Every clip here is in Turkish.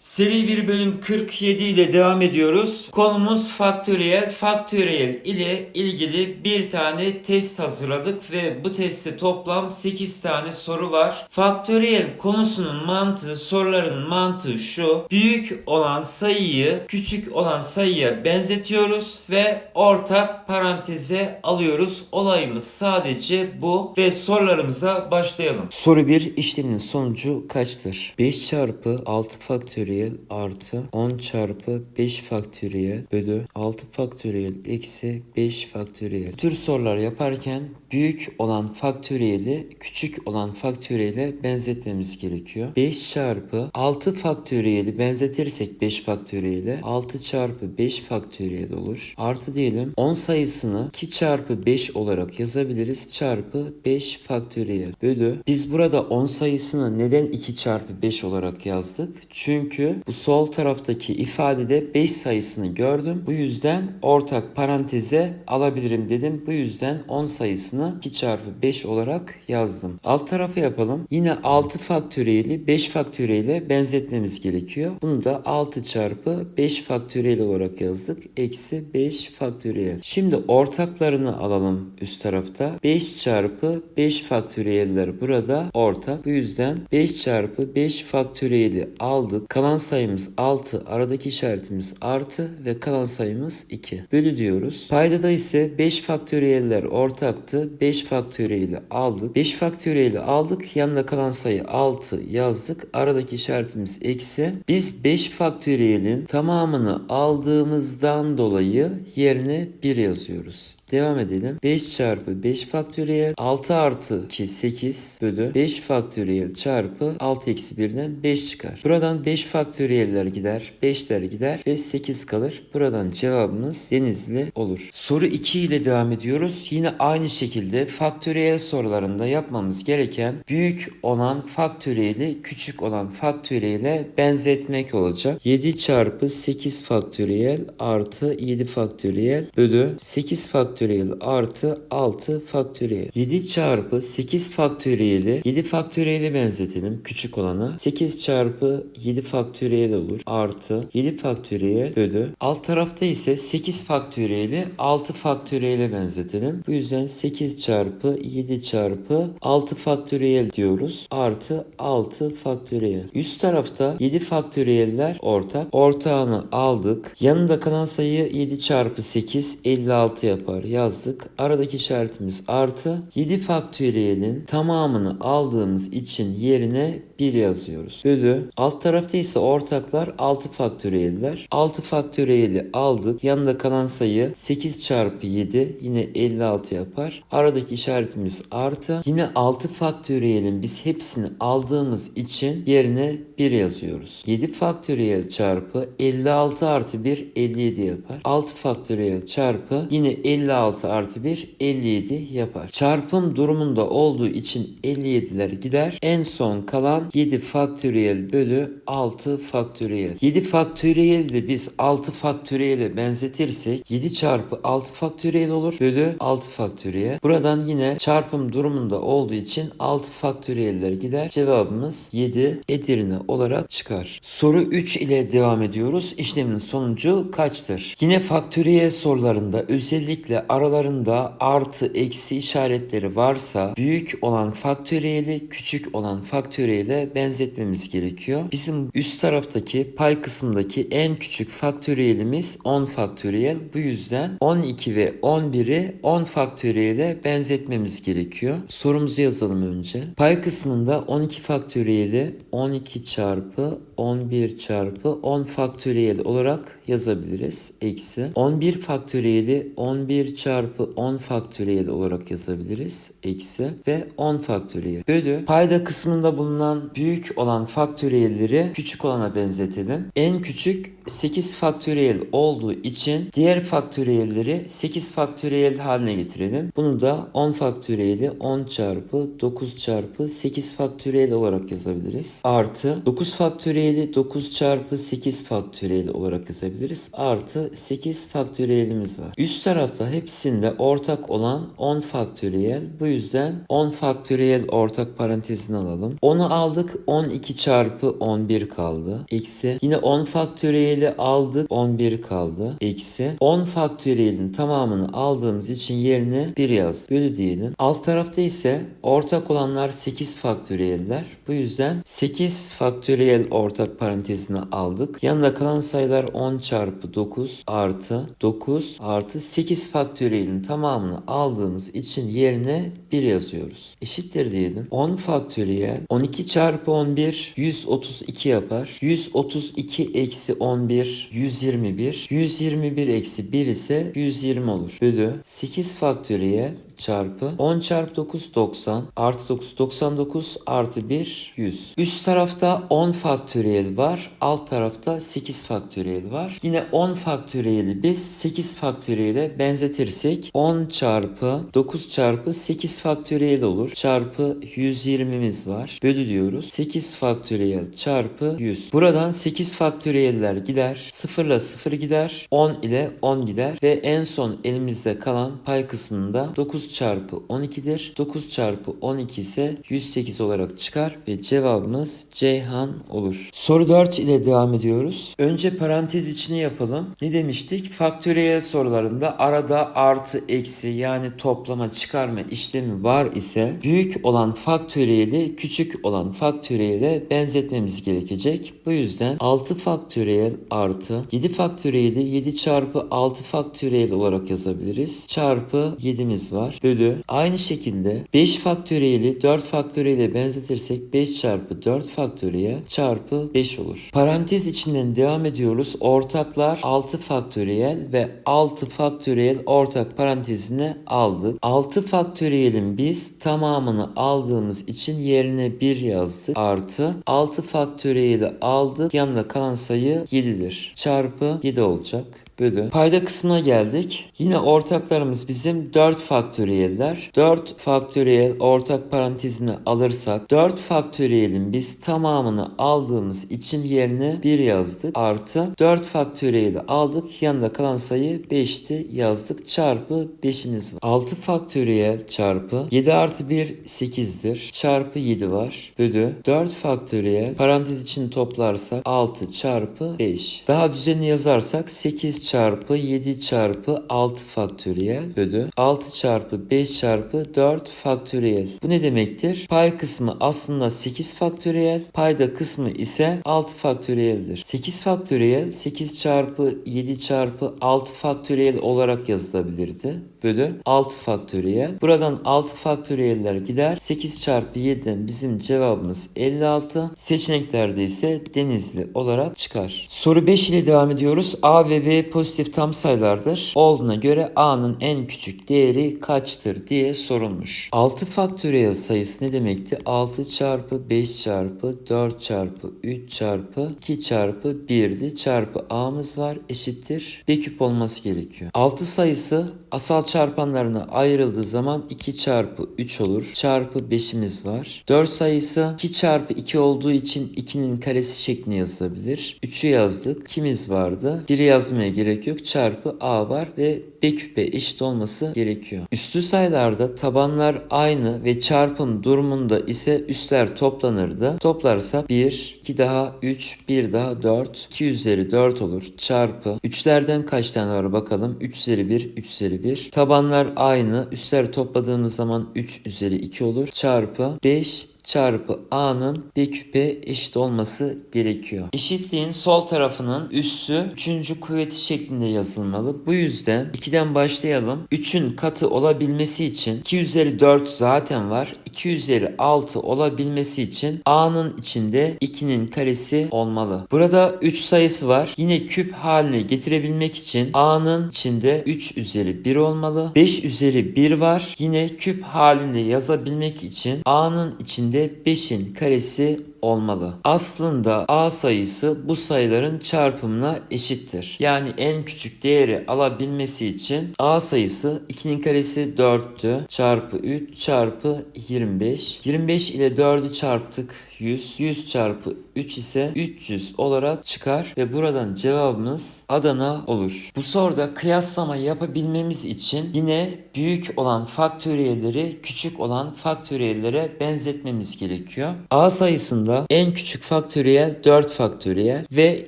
Seri 1 bölüm 47 ile devam ediyoruz. Konumuz faktöriyel. Faktöriyel ile ilgili bir tane test hazırladık ve bu testte toplam 8 tane soru var. Faktöriyel konusunun mantığı, soruların mantığı şu. Büyük olan sayıyı küçük olan sayıya benzetiyoruz ve ortak paranteze alıyoruz. Olayımız sadece bu ve sorularımıza başlayalım. Soru 1 işlemin sonucu kaçtır? 5 çarpı 6 faktöriyel artı 10 çarpı 5 faktöriyel bölü 6 faktöriyel eksi 5 faktöriyel. Bu tür sorular yaparken büyük olan faktöriyeli küçük olan faktöriyele benzetmemiz gerekiyor. 5 çarpı 6 faktöriyeli benzetirsek 5 faktöriyele 6 çarpı 5 faktöriyel olur. Artı diyelim 10 sayısını 2 çarpı 5 olarak yazabiliriz. Çarpı 5 faktöriyel bölü. Biz burada 10 sayısını neden 2 çarpı 5 olarak yazdık? Çünkü bu sol taraftaki ifadede 5 sayısını gördüm. Bu yüzden ortak paranteze alabilirim dedim. Bu yüzden 10 sayısını 2 çarpı 5 olarak yazdım. Alt tarafı yapalım. Yine 6 faktöriyeli 5 faktöriyle benzetmemiz gerekiyor. Bunu da 6 çarpı 5 faktöriyel olarak yazdık. Eksi 5 faktöriyel. Şimdi ortaklarını alalım üst tarafta. 5 çarpı 5 faktöriyeller burada ortak. Bu yüzden 5 çarpı 5 faktöriyeli aldık. Kalan sayımız 6. Aradaki işaretimiz artı ve kalan sayımız 2. Bölü diyoruz. Paydada ise 5 faktöriyeller ortaktı. 5 faktöriyeli aldık. 5 faktöriyeli aldık. Yanında kalan sayı 6 yazdık. Aradaki işaretimiz eksi. Biz 5 faktöriyelin tamamını aldığımızdan dolayı yerine 1 yazıyoruz. Devam edelim. 5 çarpı 5 faktöriyel 6 artı 2 8 bölü 5 faktöriyel çarpı 6 eksi 1'den 5 çıkar. Buradan 5 faktöriyeller gider. 5'ler gider ve 8 kalır. Buradan cevabımız Denizli olur. Soru 2 ile devam ediyoruz. Yine aynı şekilde faktöriyel sorularında yapmamız gereken büyük olan faktöriyeli küçük olan faktöriyele benzetmek olacak. 7 çarpı 8 faktöriyel artı 7 faktöriyel bölü 8 faktöriyel artı 6 faktöriyel. 7 çarpı 8 faktöriyeli 7 faktöriyeli benzetelim küçük olana. 8 çarpı 7 faktöriyel olur artı 7 faktöriyel bölü. Alt tarafta ise 8 faktöriyeli 6 faktöriyele benzetelim. Bu yüzden 8 çarpı 7 çarpı 6 faktöriyel diyoruz. Artı 6 faktöriyel. Üst tarafta 7 faktöriyeller ortak. Ortağını aldık. Yanında kalan sayı 7 çarpı 8 56 yapar yazdık. Aradaki işaretimiz artı. 7 faktöriyelin tamamını aldığımız için yerine 1 yazıyoruz. Bölü. Alt tarafta ise ortaklar 6 faktöriyeller. 6 faktöriyeli aldık. Yanında kalan sayı 8 çarpı 7 yine 56 yapar. Aradaki işaretimiz artı. Yine 6 faktöriyelin biz hepsini aldığımız için yerine 1 yazıyoruz. 7 faktöriyel çarpı 56 artı 1 57 yapar. 6 faktöriyel çarpı yine 56 artı 1 57 yapar. Çarpım durumunda olduğu için 57'ler gider. En son kalan 7 faktöriyel bölü 6 faktöriyel. 7 faktöriyel de biz 6 faktöriyele benzetirsek 7 çarpı 6 faktöriyel olur bölü 6 faktöriyel. Buradan yine çarpım durumunda olduğu için 6 faktöriyeller gider. Cevabımız 7 Edirne olarak çıkar. Soru 3 ile devam ediyoruz. İşlemin sonucu kaçtır? Yine faktöriyel sorularında özellikle aralarında artı eksi işaretleri varsa büyük olan faktöriyeli küçük olan faktöriyele benzetmemiz gerekiyor. Bizim üst taraftaki pay kısmındaki en küçük faktöriyelimiz 10 faktöriyel. Bu yüzden 12 ve 11'i 10 faktöriyele benzetmemiz gerekiyor. Sorumuzu yazalım önce. Pay kısmında 12 faktöriyeli 12 çarpı 11 çarpı 10 faktöriyel olarak yazabiliriz. Eksi 11 faktöriyeli 11 çarpı 10 faktöriyel olarak yazabiliriz. Eksi ve 10 faktöriyel. Bölü payda kısmında bulunan büyük olan faktöriyelleri küçük olana benzetelim. En küçük 8 faktöriyel olduğu için diğer faktöriyelleri 8 faktöriyel haline getirelim. Bunu da 10 faktöriyeli 10 çarpı 9 çarpı 8 faktöriyel olarak yazabiliriz. Artı 9 faktöriyeli 9 çarpı 8 faktöriyel olarak yazabiliriz. Artı 8 faktöriyelimiz var. Üst tarafta hepsinde ortak olan 10 faktöriyel. Bu yüzden 10 faktöriyel ortak parantezini alalım. Onu aldık aldık 12 çarpı 11 kaldı. Eksi yine 10 faktöriyeli aldık 11 kaldı. Eksi 10 faktöriyelin tamamını aldığımız için yerine 1 yazdık. Bölü diyelim. Alt tarafta ise ortak olanlar 8 faktöriyeller. Bu yüzden 8 faktöriyel ortak parantezine aldık. Yanında kalan sayılar 10 çarpı 9 artı 9 artı 8 faktöriyelin tamamını aldığımız için yerine 1 yazıyoruz. Eşittir diyelim. 10 faktöriyel 12 çarpı 11 132 yapar. 132 eksi 11 121. 121 eksi 1 ise 120 olur. Bölü 8 faktöriyel çarpı 10 çarpı 9 90 artı 9 99 artı 1 100. Üst tarafta 10 faktöriyel var. Alt tarafta 8 faktöriyel var. Yine 10 faktöriyeli biz 8 faktöriyele benzetirsek 10 çarpı 9 çarpı 8 faktöriyel olur. Çarpı 120'miz var. Bölü diyoruz. 8 faktöriyel çarpı 100. Buradan 8 faktöriyeller gider. 0 ile 0 gider. 10 ile 10 gider. Ve en son elimizde kalan pay kısmında 9 çarpı 12'dir. 9 çarpı 12 ise 108 olarak çıkar ve cevabımız Ceyhan olur. Soru 4 ile devam ediyoruz. Önce parantez içini yapalım. Ne demiştik? Faktöriyel sorularında arada artı eksi yani toplama çıkarma işlemi var ise büyük olan faktöriyeli küçük olan faktöriyele benzetmemiz gerekecek. Bu yüzden 6 faktöriyel artı 7 faktöriyeli 7 çarpı 6 faktöriyel olarak yazabiliriz. Çarpı 7'miz var. Bölü aynı şekilde 5 faktöriyeli 4 faktöriyele benzetirsek 5 çarpı 4 faktöriyel çarpı 5 olur. Parantez içinden devam ediyoruz. Ortaklar 6 faktöriyel ve 6 faktöriyel ortak parantezine aldık. 6 faktöriyelin biz tamamını aldığımız için yerine 1 yazdık. Artı 6 faktöriyeli aldık. Yanında kalan sayı 7'dir. Çarpı 7 olacak bölü. Payda kısmına geldik. Yine ortaklarımız bizim 4 faktöriyeller. 4 faktöriyel ortak parantezine alırsak 4 faktöriyelin biz tamamını aldığımız için yerine 1 yazdık. Artı 4 faktöriyeli aldık. Yanında kalan sayı 5'ti yazdık. Çarpı 5'imiz var. 6 faktöriyel çarpı 7 artı 1 8'dir. Çarpı 7 var. Bölü 4 faktöriyel parantez için toplarsak 6 çarpı 5. Daha düzenli yazarsak 8 çarpı 7 çarpı 6 faktöriyel bölü 6 çarpı 5 çarpı 4 faktöriyel. Bu ne demektir? Pay kısmı aslında 8 faktöriyel, payda kısmı ise 6 faktöriyeldir. 8 faktöriyel 8 çarpı 7 çarpı 6 faktöriyel olarak yazılabilirdi bölü 6 faktöriyel. Buradan 6 faktöriyeller gider. 8 çarpı 7'den bizim cevabımız 56. Seçeneklerde ise Denizli olarak çıkar. Soru 5 ile devam ediyoruz. A ve B pozitif tam sayılardır. Olduğuna göre A'nın en küçük değeri kaçtır diye sorulmuş. 6 faktöriyel sayısı ne demekti? 6 çarpı 5 çarpı 4 çarpı 3 çarpı 2 çarpı 1'di. Çarpı A'mız var eşittir. B küp olması gerekiyor. 6 sayısı asal çarpanlarına ayrıldığı zaman 2 çarpı 3 olur. Çarpı 5'imiz var. 4 sayısı 2 çarpı 2 olduğu için 2'nin karesi şeklinde yazılabilir. 3'ü yazdık. Kimiz vardı? 1'i yazmaya gerek yok. Çarpı A var ve B küpe eşit olması gerekiyor. Üslü sayılarda tabanlar aynı ve çarpım durumunda ise üstler toplanırdı. Toplarsak 1, 2 daha 3, 1 daha 4, 2 üzeri 4 olur. Çarpı 3'lerden kaç tane var bakalım. 3 üzeri 1, 3 üzeri 1. Tabanlar aynı. Üstler topladığımız zaman 3 üzeri 2 olur. Çarpı 5 çarpı a'nın b küpe eşit olması gerekiyor. Eşitliğin sol tarafının üssü 3. kuvveti şeklinde yazılmalı. Bu yüzden 2'den başlayalım. 3'ün katı olabilmesi için 2 üzeri 4 zaten var. 2 üzeri 6 olabilmesi için a'nın içinde 2'nin karesi olmalı. Burada 3 sayısı var. Yine küp haline getirebilmek için a'nın içinde 3 üzeri 1 olmalı. 5 üzeri 1 var. Yine küp halinde yazabilmek için a'nın içinde 5'in karesi olmalı. Aslında a sayısı bu sayıların çarpımına eşittir. Yani en küçük değeri alabilmesi için a sayısı 2'nin karesi 4'tü. Çarpı 3 çarpı 25. 25 ile 4'ü çarptık. 100. 100 çarpı 3 ise 300 olarak çıkar ve buradan cevabımız Adana olur. Bu soruda kıyaslama yapabilmemiz için yine büyük olan faktöriyelleri küçük olan faktöriyellere benzetmemiz gerekiyor. A sayısında en küçük faktöriyel 4 faktöriyel ve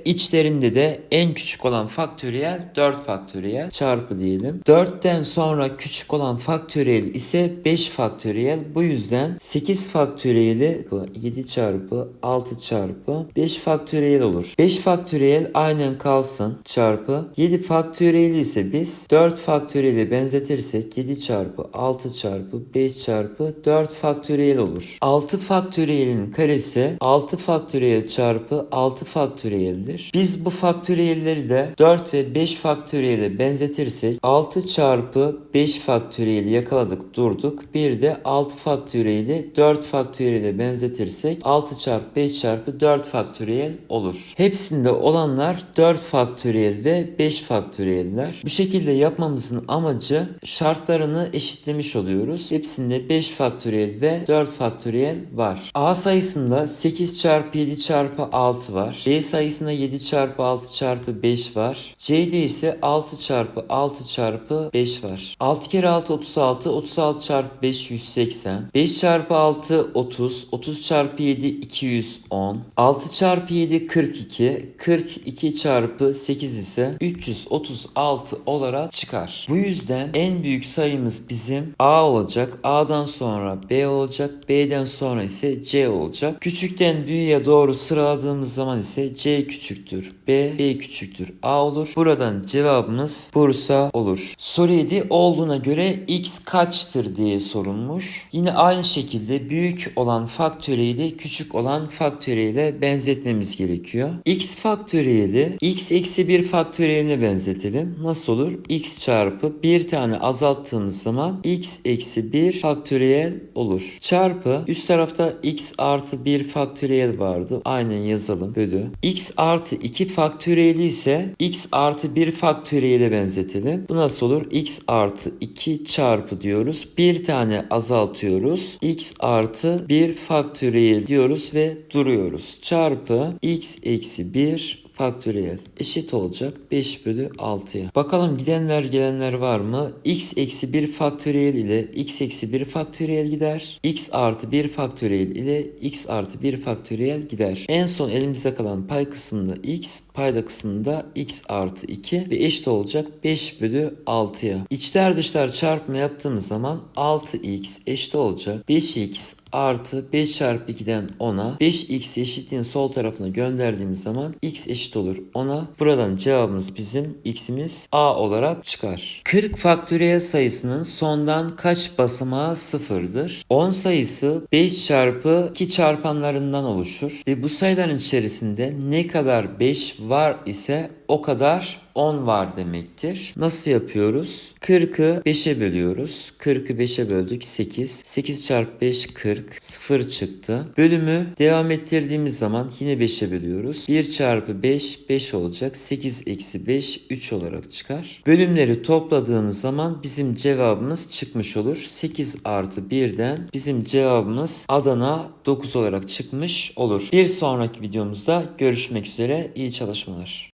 içlerinde de en küçük olan faktöriyel 4 faktöriyel çarpı diyelim. 4'ten sonra küçük olan faktöriyel ise 5 faktöriyel. Bu yüzden 8 faktöriyeli bu 7 çarpı 6 çarpı 5 faktöriyel olur. 5 faktöriyel aynen kalsın çarpı 7 faktöriyeli ise biz 4 faktöriyeli benzetirsek 7 çarpı 6 çarpı 5 çarpı 4 faktöriyel olur. 6 faktöriyelin karesi 6 faktöriyel çarpı 6 faktöriyeldir. Biz bu faktöriyelleri de 4 ve 5 faktöriyele benzetirsek 6 çarpı 5 faktöriyeli yakaladık durduk. Bir de 6 faktöriyeli 4 faktöriyele benzetirsek 6 çarpı 5 çarpı 4 faktöriyel olur. Hepsinde olanlar 4 faktöriyel ve 5 faktöriyeller. Bu şekilde yapmamızın amacı şartlarını eşitlemiş oluyoruz. Hepsinde 5 faktöriyel ve 4 faktöriyel var. A sayısında 8 çarpı 7 çarpı 6 var. B sayısında 7 çarpı 6 çarpı 5 var. C'de ise 6 çarpı 6 çarpı 5 var. 6 kere 6 36, 36 çarpı 5 180. 5 çarpı 6 30, 30 çarpı 7 210. 6 çarpı 7 42, 42 çarpı 8 ise 336 olarak çıkar. Bu yüzden en büyük sayımız bizim A olacak. A'dan sonra B olacak. B'den sonra ise C olacak. Küçükten büyüğe doğru sıraladığımız zaman ise C küçüktür. B, B küçüktür. A olur. Buradan cevabımız Bursa olur. Soru 7 olduğuna göre X kaçtır diye sorulmuş. Yine aynı şekilde büyük olan faktöriyeli küçük olan faktöriyle benzetmemiz gerekiyor. X faktöriyeli X eksi 1 faktöriyeline benzetelim. Nasıl olur? X çarpı bir tane azalttığımız zaman X eksi 1 faktöriyel olur. Çarpı üst tarafta X artı 1 faktöriyel vardı. Aynen yazalım. Bölü. X artı 2 faktöriyeli ise X artı 1 faktöriyele benzetelim. Bu nasıl olur? X artı 2 çarpı diyoruz. Bir tane azaltıyoruz. X artı 1 faktöriyel diyoruz ve duruyoruz. Çarpı X eksi 1 faktöriyel eşit olacak 5 bölü 6'ya. Bakalım gidenler gelenler var mı? x eksi 1 faktöriyel ile x eksi 1 faktöriyel gider. x artı 1 faktöriyel ile x artı 1 faktöriyel gider. En son elimizde kalan pay kısmında x, payda kısmında x artı 2 ve eşit olacak 5 bölü 6'ya. İçler dışlar çarpma yaptığımız zaman 6x eşit olacak 5x artı 5 çarpı 2'den 10'a 5x eşitliğin sol tarafına gönderdiğimiz zaman x eşit olur 10'a. Buradan cevabımız bizim x'imiz a olarak çıkar. 40 faktöriyel sayısının sondan kaç basamağı sıfırdır? 10 sayısı 5 çarpı 2 çarpanlarından oluşur ve bu sayıların içerisinde ne kadar 5 var ise o kadar 10 var demektir. Nasıl yapıyoruz? 40'ı 5'e bölüyoruz. 40'ı 5'e böldük 8. 8 çarpı 5 40. 0 çıktı. Bölümü devam ettirdiğimiz zaman yine 5'e bölüyoruz. 1 çarpı 5 5 olacak. 8 eksi 5 3 olarak çıkar. Bölümleri topladığımız zaman bizim cevabımız çıkmış olur. 8 artı 1'den bizim cevabımız Adana 9 olarak çıkmış olur. Bir sonraki videomuzda görüşmek üzere. İyi çalışmalar.